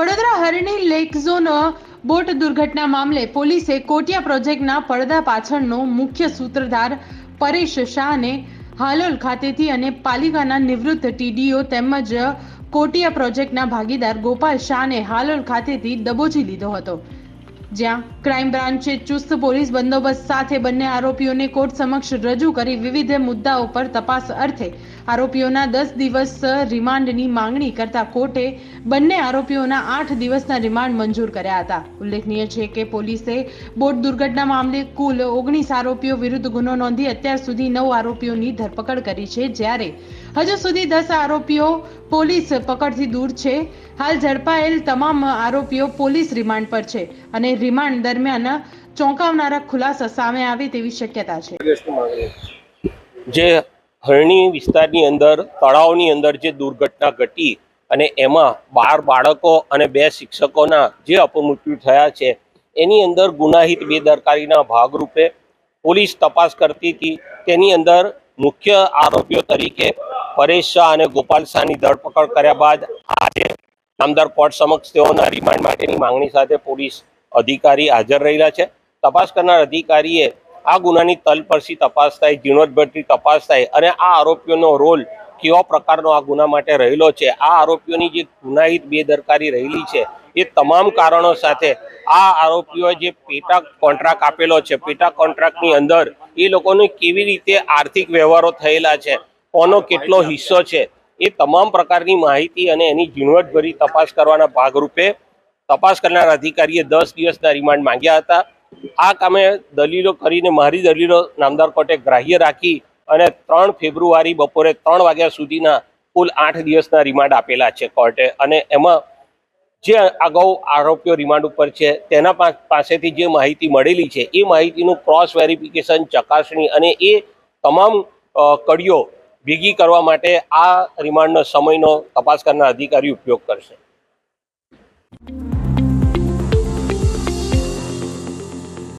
Vadodara Harni lake zone boat દુર્ઘટના મામલે પોલીસે કોટિયા પ્રોજેક્ટના પડદા પાછળનો મુખ્ય સૂત્રધાર પરેશ શાહને હાલોલ ખાતેથી અને પાલિકાના નિવૃત્ત ટીડીઓ તેમજ કોટિયા પ્રોજેક્ટના ભાગીદાર ગોપાલ શાહને હાલોલ ખાતેથી દબોચી લીધો હતો. જ્યાં ક્રાઇમ બ્રાન્ચે ચુસ્ત પોલીસ બંદોબસ્ત સાથે બંને આરોપીઓને કોર્ટ સમક્ષ રજૂ કરી વિવિધ મુદ્દાઓ પર તપાસ અર્થે આરોપીઓના દસ દિવસ રિમાન્ડની માંગણી કરતા કોર્ટે બંને આરોપીઓના આઠ દિવસના રિમાન્ડ મંજૂર કર્યા હતા. ઉલ્લેખનીય છે કે પોલીસે બોટ દુર્ઘટના મામલે કુલ ઓગણીસ આરોપીઓ વિરુદ્ધ ગુનો નોંધી અત્યાર સુધી નવ આરોપીઓની ધરપકડ કરી છે, જ્યારે હજુ સુધી દસ આરોપીઓ પોલીસ પકડથી દૂર છે. હાલ ઝડપાયેલ તમામ આરોપીઓ પોલીસ રિમાન્ડ પર છે અને રિમાન્ડ દરમિયાન ચોંકાવનારા ખુલાસા સામે આવે તેવી શક્યતા છે. જે હરણી વિસ્તારની અંદર, તળાવની અંદર જે દુર્ઘટના ઘટી અને એમાં બાર બાળકો અને બે શિક્ષકોના જે અપમૃત્યુ થયા છે, એની અંદર ગુનાહિત બેદરકારીના ભાગરૂપે પોલીસ તપાસ કરતી હતી. તેની અંદર મુખ્ય આરોપીઓ તરીકે પરેશ શાહ અને ગોપાલ શાહની ધરપકડ કર્યા બાદ આજે નામદાર કોર્ટ સમક્ષ તેઓના રિમાન્ડ માટેની માંગણી સાથે પોલીસ અધિકારી હાજર રહેલા છે. તપાસ કરનાર અધિકારીએ આ ગુનાની તલપરસી તપાસ થાય ઝીણવટભરથી તપાસ થાય અને આ આરોપીઓનો રોલ કેવા પ્રકારનો આ ગુના માટે રહેલો છે, આ આરોપીઓની જે ગુનાહિત બેદરકારી રહેલી છે, એ તમામ કારણો સાથે આ આરોપીઓએ જે પેટા કોન્ટ્રાક્ટ આપેલો છે, પેટા કોન્ટ્રાક્ટની અંદર એ લોકોને કેવી રીતે આર્થિક વ્યવહારો થયેલા છે, કોનો કેટલો હિસ્સો છે, એ તમામ પ્રકારની માહિતી અને એની ઝીણવટભરી તપાસ કરવાના ભાગરૂપે તપાસ કરનાર અધિકારીએ દસ દિવસના રિમાન્ડ માંગ્યા હતા. આ કામે દલીલો કરીને મારી દલીલો નામદાર કોર્ટે ગ્રાહ્ય રાખી અને ત્રણ ફેબ્રુઆરી બપોરે ત્રણ વાગ્યા સુધીના કુલ આઠ દિવસના રિમાન્ડ આપેલા છે કોર્ટે. અને એમાં જે અગાઉ આરોપીઓ રિમાન્ડ ઉપર છે, તેના પાસેથી જે માહિતી મળેલી છે, એ માહિતીનું ક્રોસ વેરિફિકેશન ચકાસણી અને એ તમામ કડીઓ ભેગી કરવા માટે આ રિમાન્ડનો સમયનો તપાસ કરનાર અધિકારી ઉપયોગ કરશે.